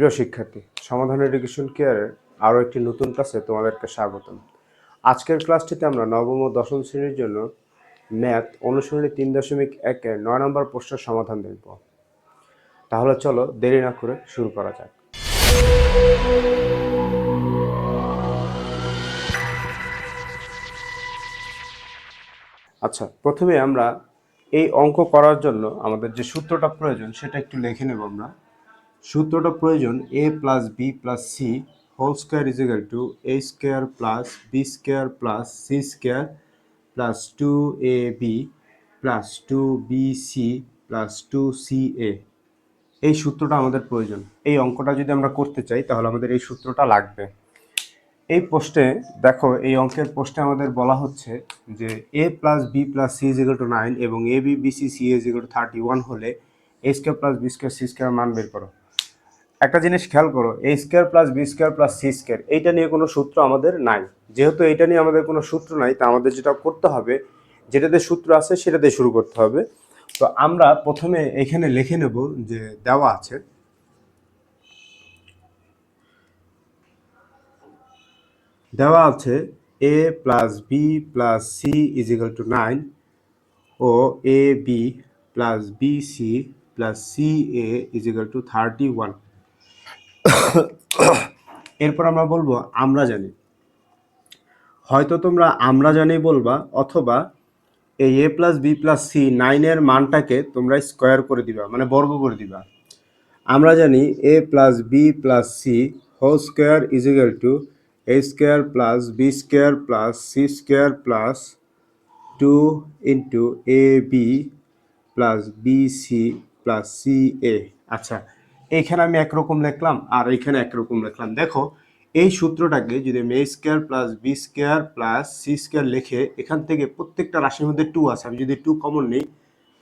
প্রিয় শিক্ষার্থী, সমাধান এডুকেশন কেয়ারের আরও একটি নতুন ক্লাসে তোমাদেরকে স্বাগতম। আজকের ক্লাসটিতে আমরা নবম ও দশম শ্রেণির জন্য ম্যাথ অনুশীলনী তিন দশমিক একের নয় নম্বর প্রশ্নের সমাধান দেখব। তাহলে চলো দেরি না করে শুরু করা যাক। আচ্ছা প্রথমে আমরা এই অঙ্ক করার জন্য আমাদের যে সূত্রটা প্রয়োজন সেটা একটু লিখে নেব আমরা। সূত্রটা প্রয়োজন A plus B plus C whole square is equal to A square plus B square plus C square plus two A B plus two B C plus two C A এই সূত্রটা আমাদের প্রয়োজন। এই অঙ্কটা যদি আমরা করতে চাই, তাহলে আমাদের এই সূত্রটা লাগবে। এই পোস্টে দেখো, এই অঙ্কের পোস্টে আমাদের বলা হচ্ছে যে A plus B plus C is equal to nine এবং A B B C C is equal to thirty one হলে A square plus B square C square মান বের করো। একটা জিনিস খেয়াল করো A square plus B square plus C square এইটা নিয়ে কোনো সূত্র আমাদের নাই। যেহেতু এইটা নিয়ে আমাদের কোনো সূত্র নাই, তা আমাদের যেটা করতে হবে, যেটাতে সূত্র আছে সেটাতে শুরু করতে হবে। তো আমরা প্রথমে এখানে লিখে নেব যে দেওয়া আছে দেওয়া আছে A plus B plus C is equal to nine O A B plus B C plus C A is equal to thirty one এরপর আমরা বলব আমরা জানি। হয়তো তোমরা আমরা জানি বলবা, অথবা এই A plus B plus C নাইনের মানটাকে তোমরা স্কোয়ার করে দিবা মানে বর্গ করে দিবা। আমরা জানি A plus B plus C whole square is is equal to A square plus B square plus C square plus two into A B plus B C plus C A আচ্ছা এইখানে আমি একরকম লিখলাম আর এইখানে একরকম লিখলাম। দেখো, এই সূত্রটাকে যদি আমি A square plus B square plus C square লিখে এখান থেকে প্রত্যেকটা রাশির মধ্যে টু আছে, আমি যদি টু কমন নিই,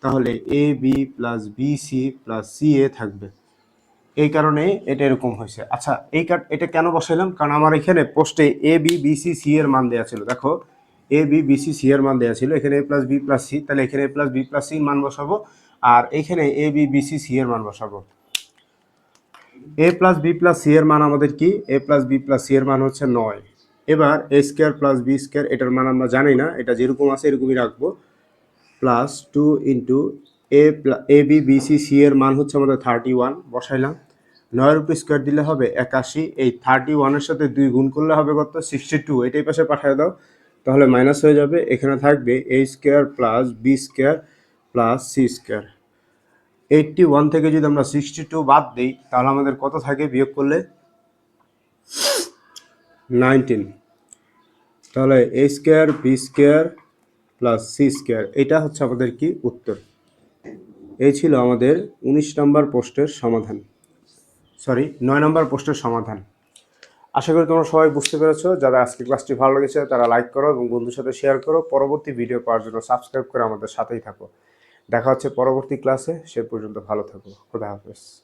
তাহলে A B plus B C plus C A থাকবে। এই কারণে এটা এরকম হয়েছে। আচ্ছা এই এটা কেন বসাইলাম? কারণ আমার এখানে পোস্টে A B B C C এর মান দেওয়া ছিল। দেখো A B B C C এর মান দেওয়া ছিল। এখানে A plus B plus C তাহলে এখানে A plus B plus C মান বসাবো, আর এখানে A B B C C এর মান বসাবো। A plus B plus C এর মান আমাদের কি? A plus B plus C এর মান হচ্ছে নয়। এবার A square plus B square এটার মান আমরা জানি না, এটা যেরকম আছে এরকমই রাখব। Plus two into A A B B C C এর মান হচ্ছে আমাদের থার্টি ওয়ান বসাইলাম। নয়ের উপর স্কোয়ার দিলে হবে একাশি, এই থার্টি ওয়ানের সাথে দুই গুণ করলে হবে কত? সিক্সটি টু এটাই পাশে পাঠিয়ে দাও। তাহলে মাইনাস হয়ে যাবে, এখানে থাকবে A square plus B square plus C square eighty one থেকে যদি আমরা সিক্সটি টু বাদ দিই, তাহলে আমাদের কত থাকে বিয়োগ করলে? নাইনটিন তাহলে A square B square plus C square এটা হচ্ছে আমাদের কি উত্তর? এই ছিল আমাদের উনিশ নম্বর পোস্টের সমাধান। সরি নয় নম্বর পোস্টের সমাধান। আশা করি তোমরা সবাই বুঝতে পেরেছ, যারা আজকে ক্লাসটি ভালো লেগেছে তারা লাইক করো এবং বন্ধুর সাথে শেয়ার করো। পরবর্তী ভিডিও পাওয়ার জন্য সাবস্ক্রাইব করে আমাদের সাথেই থাকো। দেখা হচ্ছে পরবর্তী ক্লাসে সে পর্যন্ত ভালো থাকো। খোদা হাফেজ।